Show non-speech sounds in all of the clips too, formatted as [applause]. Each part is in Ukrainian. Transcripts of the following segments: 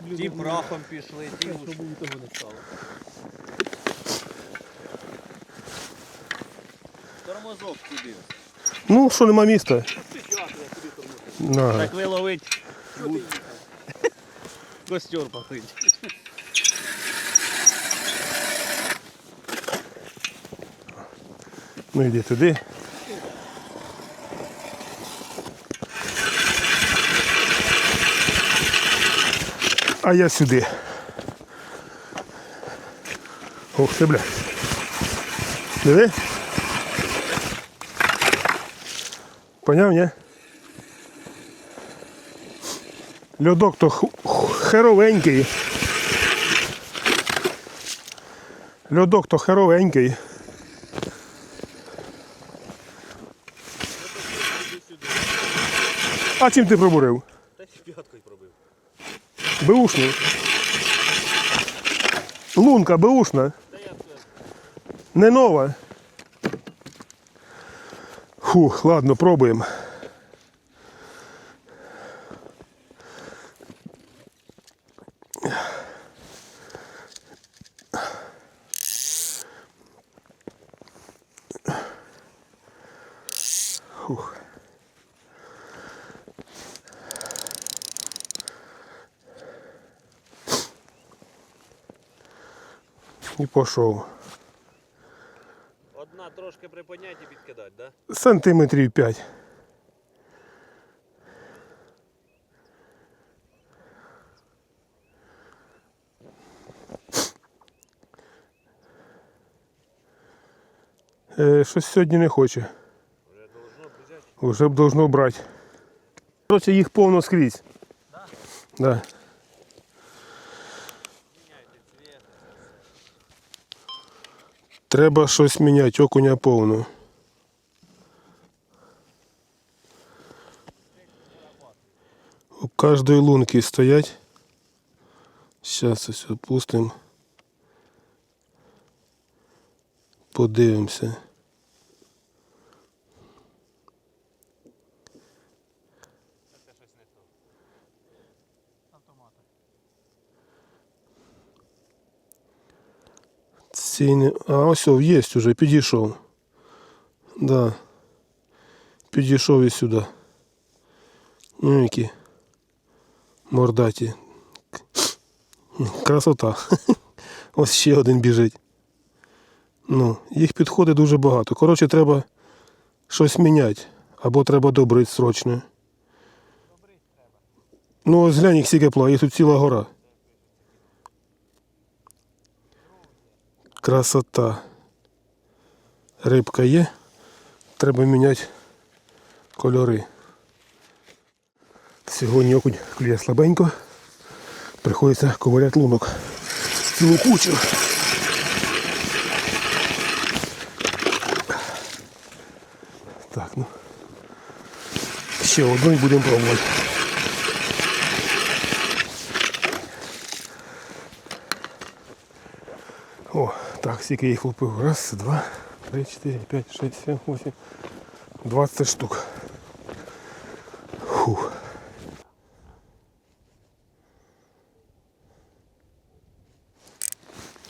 греблю. Ті не- прахом пішли, ті Те, уж. щоб і того не стало. Тормозок куди. Ну, що нема міста. На. Так ви ловить. Костер пахить. Ну йди туди. А я сюди. Ох ти, бля. Диви. Поняв, ні? Льодок то херовенький. Льодок то херовенький. А чим ти пробурив? Та ще п'яткою пробив. Беушну. Лунка беушна. Не нова. Фух, ладно, пробуємо. І пішов. Одна трошки при понятті підкидати, да? Сантиметрів 5. Е, щось сьогодні не хоче. Вже должно бежать. Вже б должно брати. Короче, їх повно скрізь. Да? Да. Треба щось міняти, окуня повно. У кожної лунки стоять. Зараз ось пустимо. Подивимося. Це щось не то. Автомата. Ці. А ось є вже, підійшов. Да. Підійшов і сюди. Ну, які мордаті. Красота. [laughs] Ось ще один біжить. Ну, їх підходить дуже багато. Коротше, треба щось міняти. Або треба добрити срочно. Ну, ось глянь, їх скільки пла, їх тут ціла гора. Красота. Рибка є. Треба міняти кольори. Сьогодні окунь клює слабенько. Приходиться ковыряти лунок. Цілу кучу. Так, ну. Ще одну і будемо пробувати. О, скільки їх лупив. Раз, два, три, чотири, п'ять, шість, сім, вісім. Двадцять штук. Фух.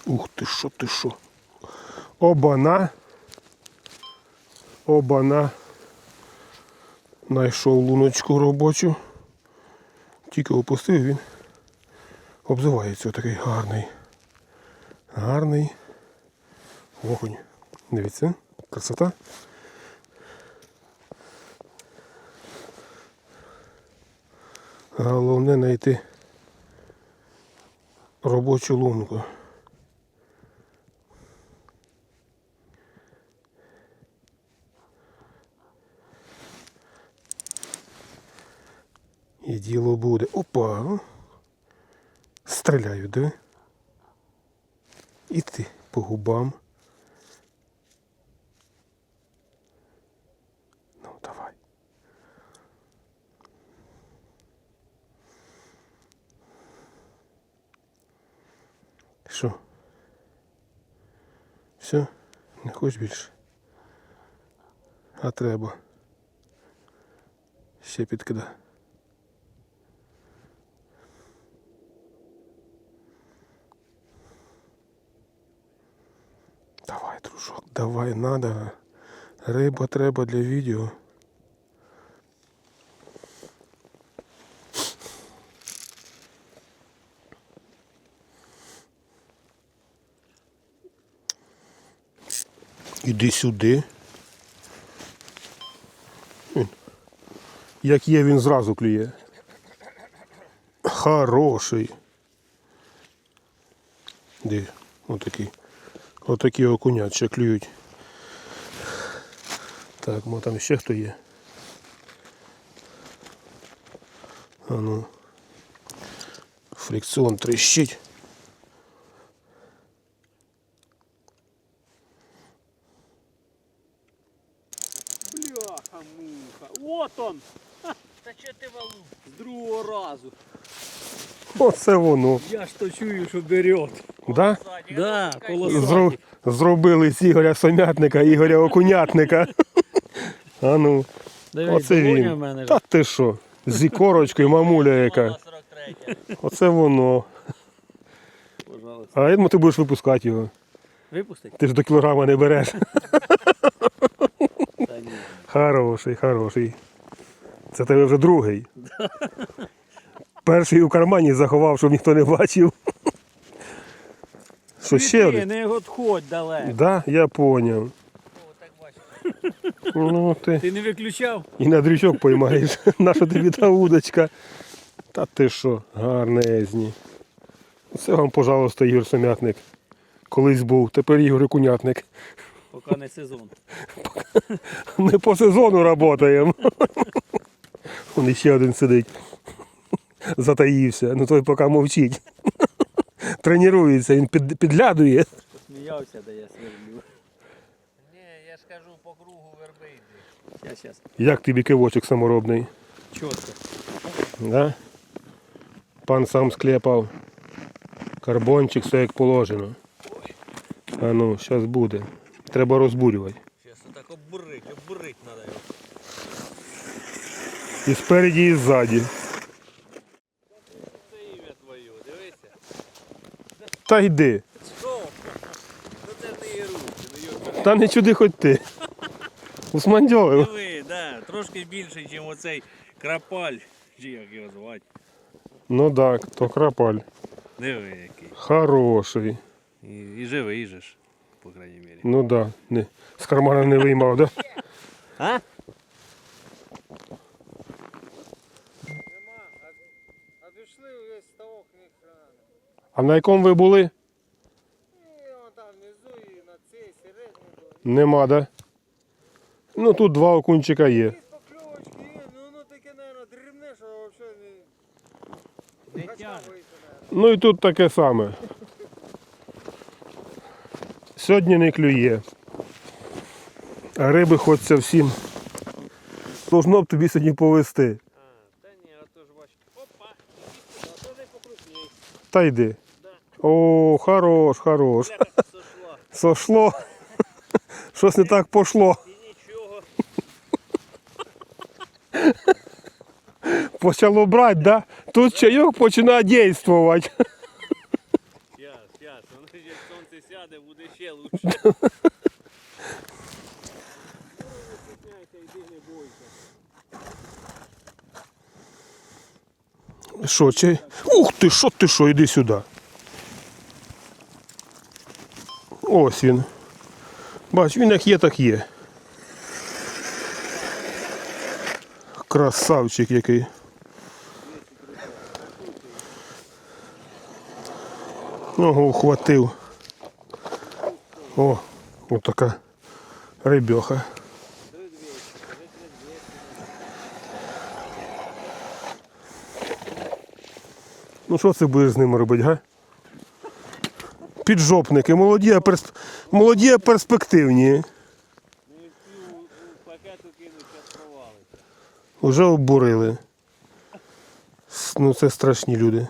Ух ти що, ти що. Обана. Обана. Найшов луночку робочу. Тільки опустив він. Обзивається такий гарний. Гарний вогонь. Дивіться, красота. Головне знайти робочу лунку. І діло буде. Опа! Стріляю, диви. І ти по губам. Все, не хоч більше. А треба. Ще підкида. Давай, дружок, давай, надо. Риба треба для відео. Іди сюди. Як є, він зразу клює. Хороший. Де? Отакий. Отакі окунят ще клюють. Так, мо там ще хто є. А ну. Фрикціон трещить. Бляха, муха. Вот он. Та що ти валу? З другого разу. Оце воно. Я ж то чую, що берет. Да? Да, Зро... Зробили з Ігоря Сомятника, Ігоря Окунятника. [laughs] А ну, оце він. Та ти що? З ікорочкою, мамуля яка. Оце воно. А я думаю, ти будеш випускати його. Випустить? Ти ж до кілограма не береш. Хороший, хороший. Це тебе вже другий. Перший у кармані заховав, щоб ніхто не бачив. [laughs] Що ще один? не відходь далеко. Да, я поняв. [laughs] Ну ти Ти не виключав? і на дрючок поймаєш. [laughs] Наша тобі та удочка. Та ти що, гарнезні. Це вам, пожалуйста, Ігор Сомятник. Колись був, тепер Ігор Кунятник. Поки не сезон. Ми по сезону працюємо. Вон ще один сидить. Затаївся. Ну той поки мовчить. [laughs] Тренується, він під, підглядує. Сміявся, де я сверлю. Ні, я ж кажу, по кругу верби йди. Щас, щас. Як тобі кивочок саморобний? Чітко. Да? Пан сам склепав. Карбончик, все як положено. А ну, зараз буде. Треба розбурювати. Щас отак обурить, обурить треба його. І спереді, і ззаді. Та йди. Та не чуди хоч ти. Усмандьолив. Диви, да, трошки більше, ніж оцей крапаль. Чи як його звати. Ну так, то крапаль. Диви який. Хороший. І, і живий же ж, по крайній мірі. Ну да, не, з кармана не виймав, да? А? Нема, а, а дійшли весь ставок ні хрена. А на якому ви були? Нема, да? Ну тут два окунчика є. Якісь покльовочки є, ну воно таке, наверное, дрібне, що взагалі. Ну і тут таке саме. Сьогодні не клює. Риби хочеться всім. Должно б тобі сьогодні повезти. А, та ні, а то ж бач. Опа, іди сюди, то не покрупніше. Та йди. О, хорош, хорош. Сошло. [laughs] [laughs] Щось не так пошло. [laughs] Почало брати, да? Тут чайок починає дійствувати. Щас, воно ж як сонце сяде, буде ще лучше. Що, чай? Ух ти, що ти що, іди сюди. Ось він. Бач, він як є, так є. Красавчик який. Ого, ухватив. О, отака рибьоха. Ну що це будеш з ними робити, га? Піджопники, молоді, а персп... молоді а перспективні. Уже обурили. Ну це страшні люди.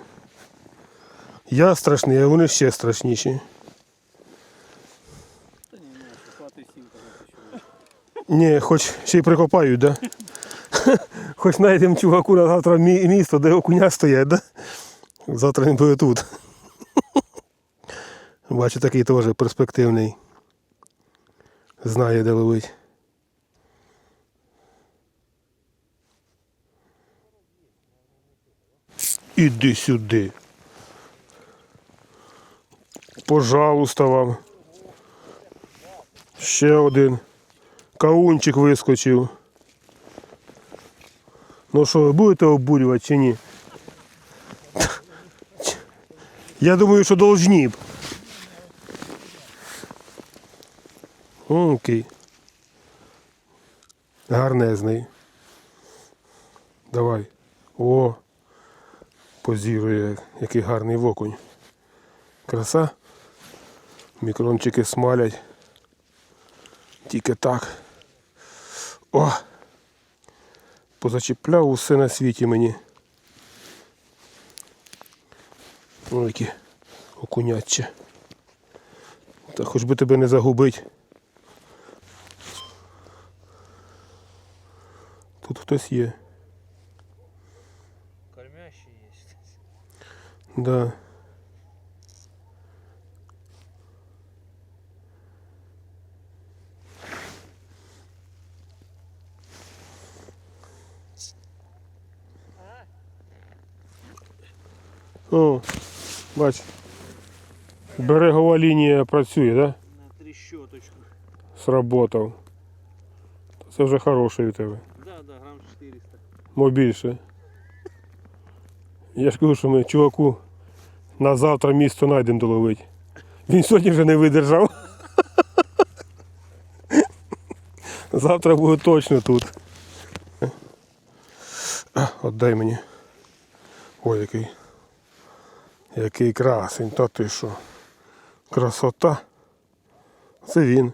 Я страшний, а вони ще страшніші. Ні, хоч ще й прикопають, да? [laughs] Хоч знайдемо чуваку на завтра місто, де окуня стоять, да? Завтра він буде тут. Бачу, такий теж перспективний. Знає, де ловить. Іди сюди. Пожалуйста вам. Ще один. Каунчик вискочив. Ну що, ви будете обурювати чи ні? Я думаю, що должні б. Окей. Гарнезний. Давай. О. Позірує, який гарний вокунь. Краса. Мікрончики смалять. Тільки так. О! Позачіпляв усе на світі мені. Ой, які окуняче. Та хоч би тебе не загубить. Тут хтось є. Кормящий є. Да. О, бач. Берегова лінія працює, да? На тріщоточку. Сработав. Це вже хороший у тебе. Да, да, грам 400. Мо більше. Я ж кажу, що ми чуваку на завтра місто знайдемо доловить. Він сьогодні вже не видержав. Завтра буде точно тут. Отдай мені. Ой, який. Який красень, та ти що? Красота. Це він.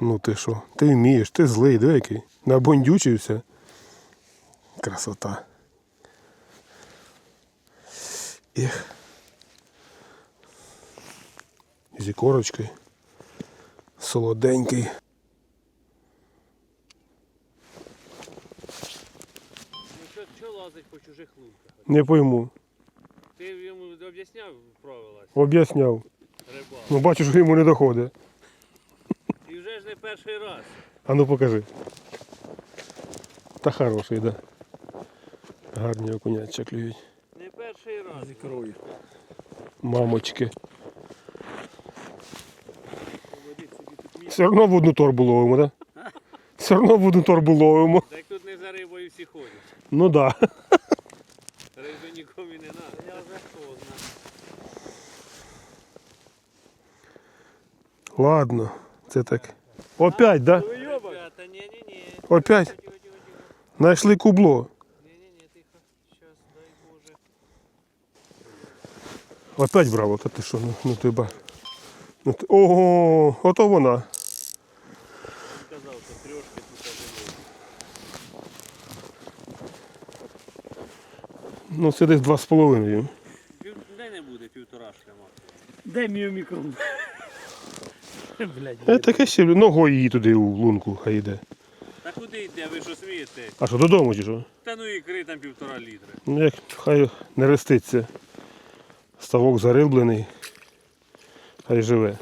Ну ти що? Ти вмієш, ти злий, диви який. Набондючився. Красота. Ех. Зі корочкою. Солоденький. Ну що, що по? Не пойму. Ти йому об'ясняв правила Об'ясняв. рибалки? Ну бачу, що йому не доходить. І вже ж не перший раз. А ну покажи. Та хороший, да. Гарні окуняча клюють. Не перший раз. З ікрою. Мамочки. Все одно в одну торбу ловимо, да? [laughs] Все одно в одну торбу ловимо. Так тут не за рибою всі ходять. Ну да. Риби нікому і не треба. Я вже хто Ладно, це так. Опять, да? Опять? Знайшли кубло. Опять браво, та ти що, ну, ну ти ба. Ну, ти... Ого, ото вона. Ну це десь два з половиною. Де не буде півторашка максимум. Дай мій мікрофон. [laughs] Блядь. Е, таке ще ногою її туди у лунку хай йде. Та куди йде, ви що смієте? А що, додому чи що? Та ну ікри там півтора літри. Ну як хай не реститься. Ставок зариблений. Хай живе.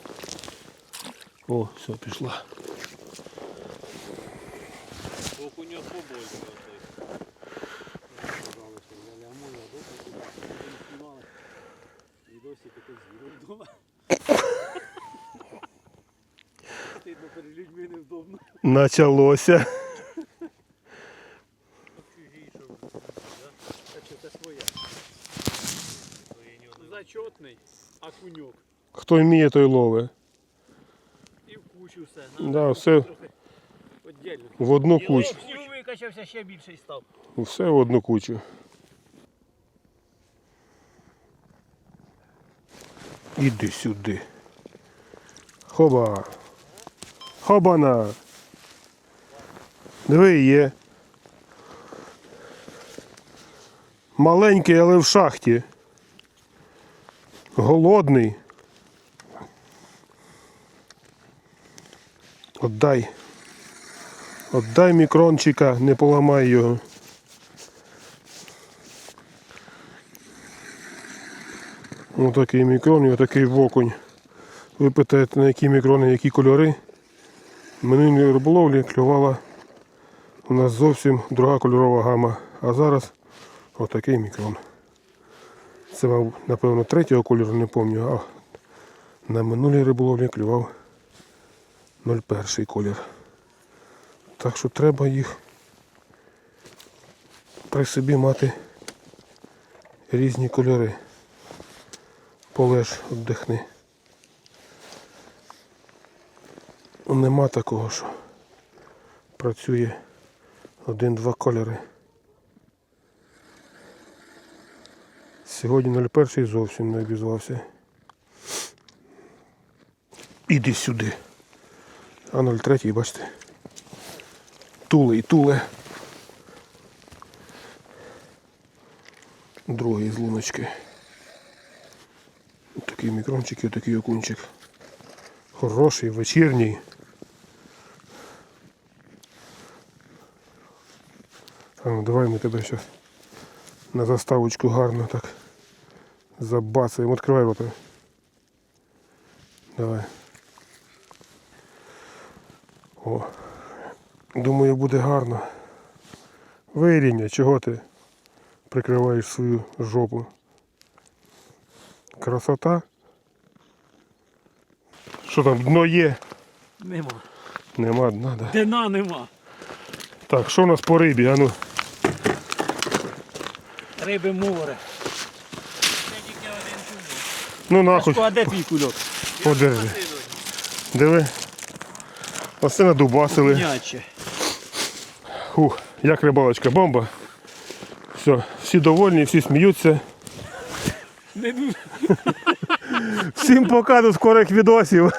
О, все, пішла. Окуньок побольше. І досі таке звіро вдома. Ти бо перед людьми невдобно. Началося. Зачетний окуньок. Хто вміє, той ловить. І в кучу все. Да, все Отдельно. в одну кучу. Викачався ще більший став. Все в одну кучу. Іди сюди. Хоба. Хобана. Диви є. Маленький, але в шахті. Голодний. Отдай. Отдай мікрончика, не поламай його. Отакий мікрон і отакий вокунь. Ви питаєте, на які мікрони, які кольори. Минулі риболовлі клювала у нас зовсім друга кольорова гама. А зараз отакий мікрон. Це, мабуть, напевно, третього кольору, не пам'ятаю, а на минулій риболовлі клював 01 колір. Так що треба їх при собі мати різні кольори. Полеж, віддихни. Нема такого, що працює один-два кольори. Сьогодні 01 зовсім не обізвався. Іди сюди. А 03, бачите. Туле і туле. Другий з луночки. Такий мікрончик і такий окунчик. Хороший, вечірній. А ну давай ми тебе зараз на заставочку гарно так забацаємо. Відкривай рота. Давай. О. Думаю, буде гарно. Вирівня, чого ти прикриваєш свою жопу? Красота. Що там, дно є? Нема. Нема дна, да. Дина нема. Так, що у нас по рибі? А ну, Риби море. Ну нахуй, А де твій кульок? подержи. Диви. Оце надубасили. Фух, як рибалочка, бомба. Все, всі довольні, всі сміються. Не дуже. Всім пока до скорих відосів.